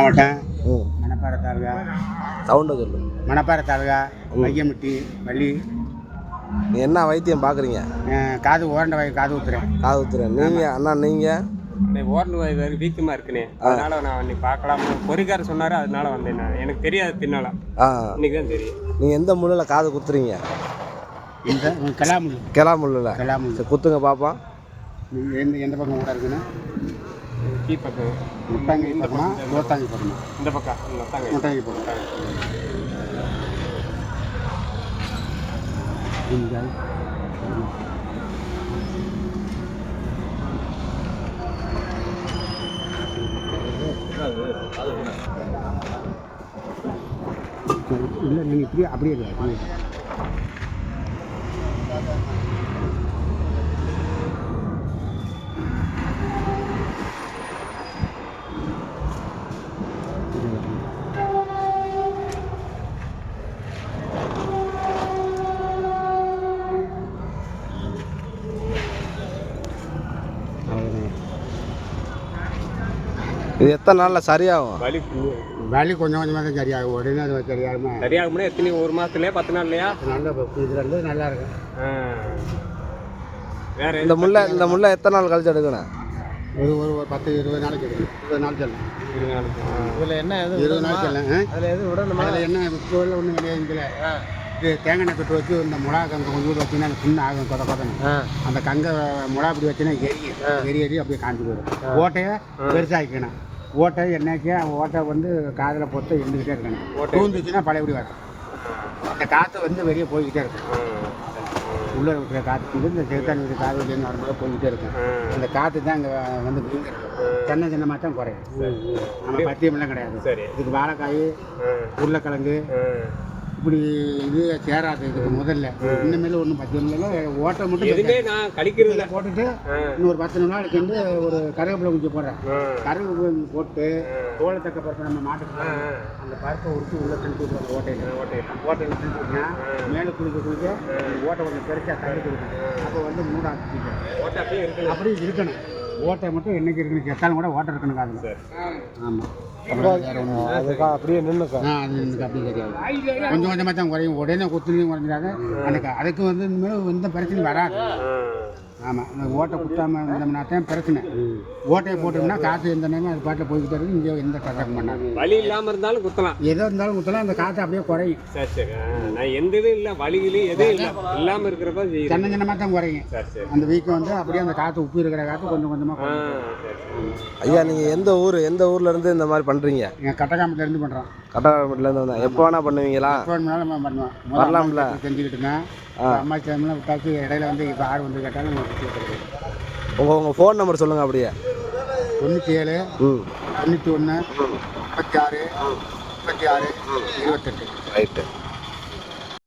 மாவட்டம் மணப்பாறை தாலுகா சவுண்டை சொல்லு. மணப்பாறை தாலுகா வையம்பட்டி வள்ளி. நீ என்ன வைத்தியம் பார்க்குறீங்க காது ஓரண்ட வாய் காது ஊத்துறேன் காது ஊத்துறேன் நீங்கள் அண்ணா நீங்கள் ஓரல் வாய் வேறு வீக்கமாக இருக்குனே. அதனால நான் இன்னைக்கு பார்க்கலாம். பொறிக்காரர் சொன்னார் அதனால வந்தேன் நான். எனக்கு தெரியாது பின்னால. ஆ. இன்னைக்கு தான் தெரியும். நீங்கள் எந்த முள்ளில் காது குத்துறீங்க? இந்த கிளாமுல் கிளா முள்ளில் சரி குத்துங்க பார்ப்போம் எந்த எந்த பக்கம் கூட இருக்குன்னா? கீ பக்கம் முட்டாங்கி பக்கமா நோத்தாங்கி பக்கமா இந்த பக்கம் இந்த பக்கம் முட்டாங்கி பக்கம் இந்த இல்லை நீங்கள் இப்படியே அப்படியே இது எத்தனை நாளில் சரியாகும்? வலி வலி கொஞ்சம் கொஞ்சமாக தான் சரியாகும். உடனே அது சரியாகுமா? சரியாகும்னா எத்தனை ஒரு மாதத்துலையா பத்து நாள்லையா? நல்ல இது வந்து நல்லா இருக்கும். வேற இந்த முல்லை இந்த முல்லை எத்தனை நாள் கழிச்சு எடுக்கணும்? ஒரு ஒரு பத்து இருபது நாளைக்கு எடுக்கும் இருபது நாள் செல்லும். இதில் என்ன இருபது நாள் செல்லும்? அதில் எதுவும் விடணுமா? அதில் என்ன இப்போ ஒன்றும் கிடையாது இதில்? இது தேங்காய் கட்டு வச்சு இந்த மிளகா கங்க கொஞ்சம் கூட வச்சுன்னா புண்ணு ஆகும் கொத கொதன்னு. அந்த கங்கை மிளகா பிடி வச்சுன்னா எரியும் எரி எரி அப்படியே காஞ்சி போயிடும். ஓட்டையை பெருசாகிக்கணும் ஓட்டை என்னைக்கே ஓட்டை வந்து காதில் பொத்த இருந்துக்கிட்டே இருக்கணும் தூந்துச்சுன்னா பழையபடி வரும். அந்த காற்று வந்து வெளியே போய்கிட்டே இருக்கும். உள்ளே இருக்கிற காற்று வந்து இந்த செலுத்தாணி இருக்கிற காது வெளியே வரும்போது போய்கிட்டே இருக்கும். அந்த காற்று தான் இங்கே வந்து சின்ன சின்னமாக தான் குறையும். நம்ம பத்தியமெல்லாம் கிடையாது. சரி. இதுக்கு வாழைக்காய். உருளைக்கிழங்கு. இப்படி இது சேராது இதுக்கு முதல்ல. இனிமேல் ஒன்றும் பத்தியம் இல்லை ஓட்டை மட்டும் எதுவுமே நான் கழிக்கிறது இல்லை போட்டுட்டு இன்னொரு பத்து நாளைக்கு வந்து ஒரு கருவேப்பிலை குஞ்சு போடுறேன். கருவேப்பிலை குஞ்சு போட்டு தோளத்தக்க பருப்பு நம்ம மாட்டுக்கு அந்த பருப்பை உருட்டி உள்ள திணிச்சு விடுவாங்க ஓட்டையில். ஓட்டையில். ஓட்டையில் திணிச்சுனா மேலே குளிக்க குளிக்க ஓட்டை கொஞ்சம் பெருசாக தள்ளி கொடுக்கும் அப்போ வந்து மூடாச்சு ஓட்ட அப்படியே இருக்கு அப்படி இருக்கணும். ஓட்டை மட்டும் என்னைக்கு இருக்குன்னு செத்தாலும் கூட ஓட்டை இருக்கணும் காதில். ஆமாம் அதுக்கா அப்படியே நின்றுக்கா ஆ அது தெரியாது. கொஞ்சம் கொஞ்சமாக தான் குறையும். உடனே குத்துலையும் குறைஞ்சிடாத. எனக்கு அதுக்கு வந்து இனிமேல் எந்த பிரச்சனையும் வராது. ஆமாம் இந்த ஓட்டை குத்தாமல் இருந்தோம்னா தான் பிரச்சனை ஓட்டையை போட்டோம்னா காற்று எந்த நேரமும் அது பாட்டில் போய்கிட்டே இருக்கும் இங்கே எந்த கட்டக்கம் பண்ணாது வலி இல்லாம இருந்தாலும் குத்தலாம் எதோ இருந்தாலும் குத்தலாம் அந்த காற்று அப்படியே குறையும் சரி சரி நான் எந்த இதுவும் இல்லை வலிகளும் எதுவும் இல்லை இல்லாம இருக்கிறப்ப சின்ன சின்னமாக தான் குறையும் சரி சரி அந்த வீக்கம் வந்து அப்படியே அந்த காற்று உப்பு இருக்கிற காற்று கொஞ்சம் கொஞ்சமாக ஐயா நீங்கள் எந்த ஊர் எந்த ஊர்ல இருந்து இந்த மாதிரி பண்ணுறீங்க எங்கள் கட்டக்காமத்துலேருந்து பண்ணுறோம் கட்டக்காரப்பட்டிலேருந்து வந்தேன் எப்போ வேணா பண்ணுவீங்களா எப்போ வேணாலும் பண்ணுவோம் வரலாம்ல? செஞ்சுக்கிட்டுங்க அம்மா டைம்லாம் விட்டாச்சு இடையில வந்து இப்போ ஆடு வந்து கேட்டாலும் உங்கள் உங்கள் ஃபோன் நம்பர் சொல்லுங்கள் அப்படியே. தொண்ணூற்றி ஏழு தொண்ணூற்றி ஒன்று முப்பத்தி ஆறு முப்பத்தி ஆறு இருபத்தெட்டு. ரைட்டு